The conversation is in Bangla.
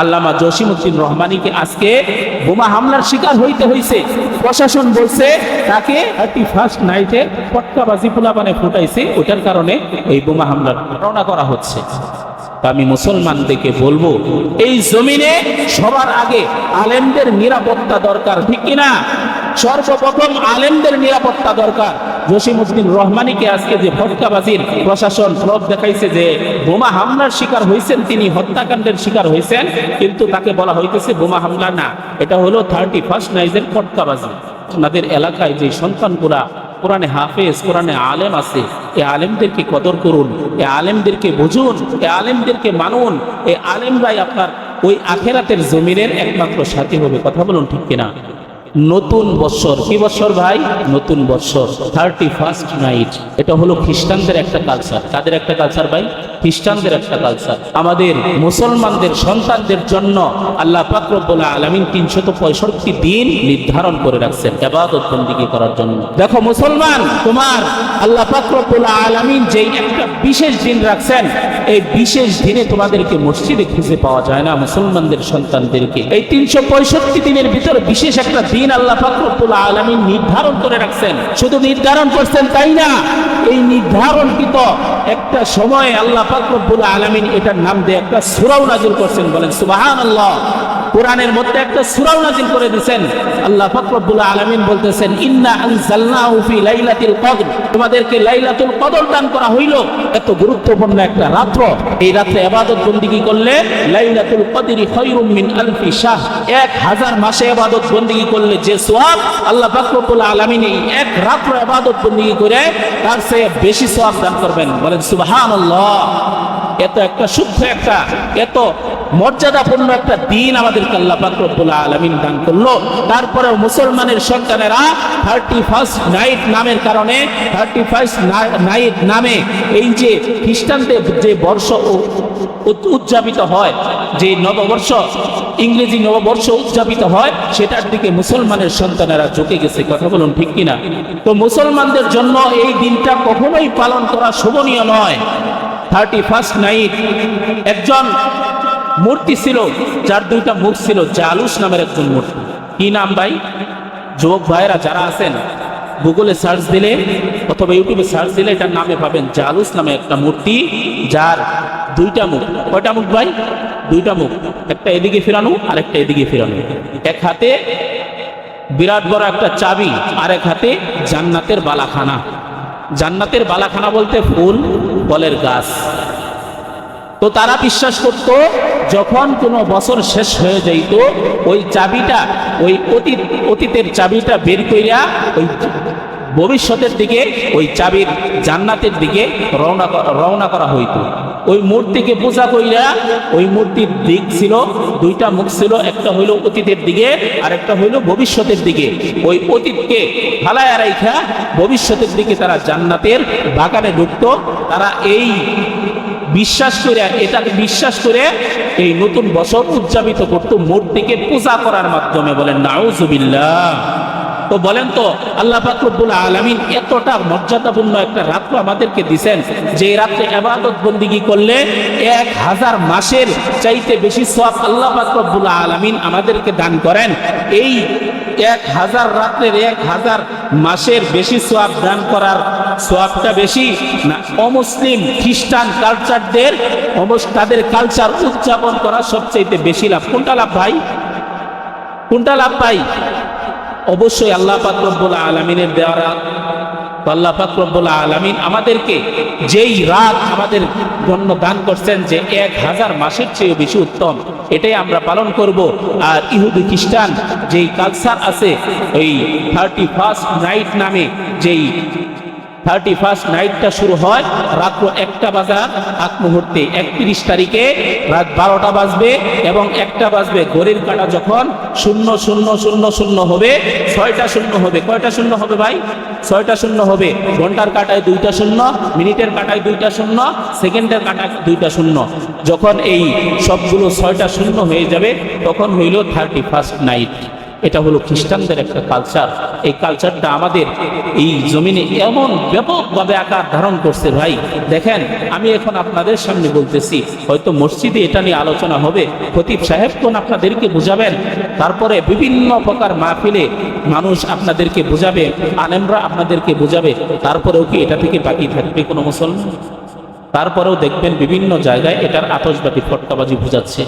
আল্লামা জসিমুদ্দিন রহমানিকে আজকে বোমা হামলার শিকার হইতে হইছে। প্রশাসন বলছে, তাকে থার্টি ফার্স্ট নাইটে পটকাবাজি পোলাপানে ফুটাইছে ওটার কারণে এই বোমা হামলার ঘটনা করা হচ্ছে। আমি মুসলমানদেরকে বলব, এই জমিনে সবার আগে আলেমদের নিরাপত্তা দরকার, ঠিক কিনা? সর্বপ্রথম আলেমদের নিরাপত্তা দরকার। জসিমউদ্দিন রহমানিকে আজকে যে ফটকাবাজির প্রশাসন প্রব দেখাইছে যে বোমা হামলার শিকার হয়েছেন তিনি হত্যাকাণ্ডের শিকার হয়েছেন কিন্তু তাকে বলা হইতেছে বোমা হামলা না। এটা হলো থার্টি ফার্স্ট নাইজের ফটকাবাজি আপনাদের এলাকায় যে সন্তানগুলা কোরআনে হাফেজ, কোরআনে আলেম আছে, এ আলেমদেরকে কদর করুন, এ আলেমদেরকে বুঝুন, এ আলেমদেরকে মানুন, এ আলেমরাই আপনার ওই আখেরাতের জমিনের একমাত্র সাথী হবে। কথা বলুন ঠিক কিনা? নতুন বৎসর কি বৎসর ভাই? নতুন বৎসর থার্টি ফার্স্ট নাইট এটা হলো খ্রিস্টানদের একটা কালচার তাদের একটা কালচার ভাই? খ্রিস্টানদের একটা কালচার আমাদের মুসলমানদের সন্তানদের জন্য আল্লাহ পাকরবুল্লাহ আলমিন তিনশত পঁয়ষট্টি দিন নির্ধারণ করে রাখছেন এবাদত করার জন্য। দেখো মুসলমান তোমার আল্লাহ পাকরবুল্লাহ আলমিন যেই একটা বিশেষ দিন রাখছেন, এই বিশেষ দিনে তোমাদেরকে মসজিদে খুঁজে পাওয়া যায় না মুসলমানদের সন্তানদেরকে। এই তিনশো পঁয়ষট্টি দিনের ভিতরে বিশেষ একটা দিন আল্লাহ ফাকরুল আলমী নির্ধারণ করে রাখছেন। শুধু নির্ধারণ করছেন তাই না? এই নির্ধারণকৃত একটা সময়ে আল্লাহ ফাকরুল আলমিন এটার নাম দিয়ে একটা সুরাও নাজিল করছেন। বলেন সুবাহান আল্লাহ কোরআনের মধ্যে একটা সুরাও নাজিল করে দিয়েছেন আল্লাহ ফাকরুল আলমিন বলতেছেন, ইন্না আনজালনাহু ফি লাইলাতিল কদর। তোমাদেরকে লাইলাতুল কদর দান করা হইল। এত গুরুত্বপূর্ণ একটা রাত্র। এই রাত্রে ইবাদত বন্দিগি করলে? লাইলাতুল কদরি খায়রুম মিন আলফি শাহ এক হাজার মাসে ইবাদত বন্দিগি করলে? যে সওয়াব আল্লাহ পাক রব্বুল আলামিন এই এক রাত্র ইবাদত বন্দিগি করে তার চেয়ে বেশি সওয়াব দান করবেন। বলেন, সুবহানাল্লাহ, এত একটা শুদ্ধ একটা, এত মর্যাদাপূর্ণ একটা দিন আমাদেরকে আল্লাহ পাক রব্বুল আলামিন দান করল। তারপরে মুসলমানের সন্তানেরা থার্টি ফার্স্ট নাইট নামের কারণে থার্টি ফার্স্ট নাইট নামে এই যে খ্রিস্টানদের যে বর্ষ উদযাপিত হয়। যে নববর্ষ, ইংরেজি নববর্ষ উদযাপিত হয়, সেটার দিকে মুসলমানের সন্তানেরা ঝুঁকে গেছে, কথা বলুন ঠিক কিনা? তো মুসলমানদের জন্য এই দিনটা কখনোই পালন করা শোভনীয় নয়। থার্টি ফার্স্ট নাইট একজন মূর্তি ছিল, যার দুইটা মুখ ছিল, জালুস নামের একজন মূর্তি। কি নাম ভাই? যুবক ভাইয়েরা যারা আছেন, গুগলে সার্চ দিলে অথবা ইউটিউবে সার্চ দিলে এটার নামে পাবেন, জালুস নামে একটা মূর্তি, যার দুইটা মুখ। কয়টা মুখ ভাই? দুইটা মুখ। একটা এদিকে ফেরানো আর একটা এদিকে ফেরানো। এক হাতে বিরাট বড় একটা চাবি আর এক হাতে জান্নাতের বালাখানা। জান্নাতের বালাখানা বলতে ফুল ফলের গাছ। তো তারা বিশ্বাস করত, যখন কোনো বছর শেষ হয়ে যাইত, ওই চাবিটা, ওই অতীত, অতীতের চাবিটা বের কইরা ওই ভবিষ্যতের দিকে, ওই চাবির জান্নাতের দিকে রওনা রওনা করা হইতো। ওই মূর্তিকে পূজা কইরা ওই মূর্তির দিক ছিল, দুইটা মুখ ছিল, একটা হইল অতীতের দিকে আর একটা হইল ভবিষ্যতের দিকে। ওই অতীতকে ফালায় রাইখা ভবিষ্যতের দিকে তারা জান্নাতের বাগানে ঢুকতো। তারা এই বিশ্বাস করে এটাকে বিশ্বাস করে এই নতুন বছর উদযাপিত করতো মূর্তিকে পূজা করার মাধ্যমে বলেন নাউজুবিল্লাহ। তো বলেন তো, আল্লাহ ফাকরুল আলমিন এতটা মর্যাদাপূর্ণ একটা রাত্র আমাদেরকে দিছেন, যে রাত্রে আবাদত বন্দিগি করলে এক হাজার মাসের চাইতে বেশি সব আল্লাহ ফাকরুল আলমিন আমাদেরকে দান করেন। এই এক হাজার রাত্রের এক হাজার মাসের বেশি সোয়াব দান করার সোয়াবটা বেশি না, অমুসলিম খ্রিস্টান কালচারদের তাদের কালচার উদযাপন করা সবচাইতে বেশি লাভ। কোনটা লাভ ভাই? কোনটা লাভ ভাই? অবশ্যই আল্লাহ পাকরব্বুল আলমিনের দেওয়া রাত আল্লাহ পাকরব্বুল আলমিন আমাদেরকে যেই রাত আমাদের জন্য দান করছেন যে এক হাজার মাসের চেয়েও বেশি উত্তম, এটাই আমরা পালন করব। আর ইহুদি খ্রিস্টান যেই কালচার আছে, ওই থার্টি ফার্স্ট নাইট নামে যেই থার্টি ফার্স্ট নাইটটা শুরু হয়, রাত্র একটা বাজার, আগ মুহূর্তে একত্রিশ তারিখে রাত বারোটা বাজবে এবং একটা বাজবে ঘড়ির কাটা যখন শূন্য শূন্য শূন্য শূন্য হবে, ছয়টা শূন্য হবে। কয়টা শূন্য হবে ভাই? ছয়টা শূন্য হবে। ঘণ্টার কাটায় দুইটা শূন্য, মিনিটের কাটায় দুইটা শূন্য, সেকেন্ডের কাটায় দুইটা শূন্য। যখন এই সবগুলো ছয়টা শূন্য হয়ে যাবে, তখন হইল থার্টি ফার্স্ট নাইট এটা হলো খ্রিস্টানদের একটা কালচার এই কালচারটা আমাদের এই জমিনে এমন ব্যাপকভাবে আকার ধারণ করছে ভাই। দেখেন, আমি এখন আপনাদের সামনে বলতেছি, হয়তো মসজিদে এটা নিয়ে আলোচনা হবে। খতিব সাহেব কোন আপনাদেরকে বুঝাবেন? তারপরে বিভিন্ন প্রকার মাহফিলে মানুষ আপনাদেরকে বুঝাবে, আলেমরা আপনাদেরকে বুঝাবে। তারপরেও কি এটা থেকে বাকি থাকবে কোনো মুসলমান? তারপরেও দেখবেন বিভিন্ন জায়গায় এটার আতসবাজি, ফটকাবাজি বুঝাচ্ছে।